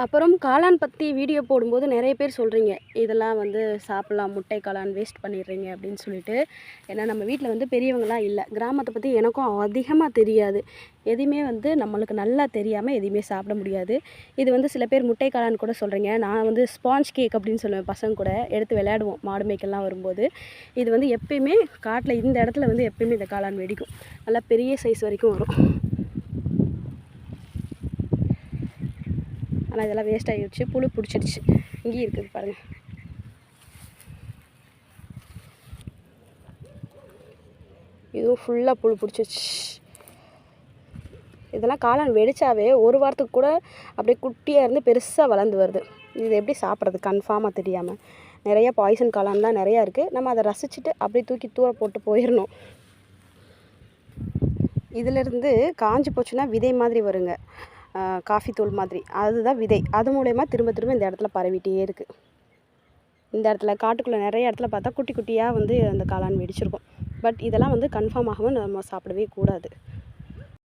அப்புறம் காளான் பற்றி வீடியோ போடும்போது நிறைய பேர் சொல்கிறீங்க இதெல்லாம் வந்து சாப்பிட்லாம் முட்டை காளான் வேஸ்ட் பண்ணிடுறீங்க அப்படின்னு சொல்லிட்டு. ஏன்னா நம்ம வீட்டில் வந்து பெரியவங்களாம் இல்லை. கிராமத்தை பற்றி எனக்கும் அதிகமாக தெரியாது. எதையுமே வந்து நம்மளுக்கு நல்லா தெரியாமல் எதையுமே சாப்பிட முடியாது. இது வந்து சில பேர் முட்டை காளான் கூட சொல்கிறீங்க நான் வந்து ஸ்பாஞ்ச் கேக் அப்படின்னு சொல்லுவேன். பசங்க கூட எடுத்து விளையாடுவோம். மாடு மேய்க்கெல்லாம் வரும்போது. இது வந்து எப்பயுமே காட்டில் இந்த இடத்துல வந்து எப்பயுமே இந்த காளான் வெடிக்கும். நல்லா பெரிய சைஸ் வரைக்கும் வரும். ஆனால் இதெல்லாம் வேஸ்ட் ஆகிடுச்சு புழு பிடிச்சிடுச்சு இங்கேயும் இருக்குது பாருங்கள் இதுவும் ஃபுல்லாக புழு பிடிச்சிருச்சு. இதெல்லாம் காளான் வெடித்தாவே ஒரு வாரத்துக்கு கூட அப்படியே குட்டியாக இருந்து பெருசாக வளர்ந்து வருது. இது எப்படி சாப்பிட்றது? கன்ஃபார்மாக தெரியாமல் நிறைய பாய்சன் காளான் தான் நிறையா இருக்குது நம்ம அதை ரசிச்சுட்டு அப்படியே தூக்கி தூர போட்டு போயிடணும். இதிலிருந்து காஞ்சி போச்சுன்னா விதை மாதிரி வருங்க. காஃபி தூள் மாதிரி. அதுதான் விதை. அது மூலயமா திரும்ப திரும்ப இந்த இடத்துல பரவிட்டே இருக்குது இந்த இடத்துல காட்டுக்குள்ளே நிறைய இடத்துல பார்த்தா குட்டி குட்டியாக வந்து அந்த காளான் வெடிச்சிருக்கும். பட் இதெல்லாம் வந்து கன்ஃபார்ம் ஆகாமல் நம்ம சாப்பிடவே கூடாது.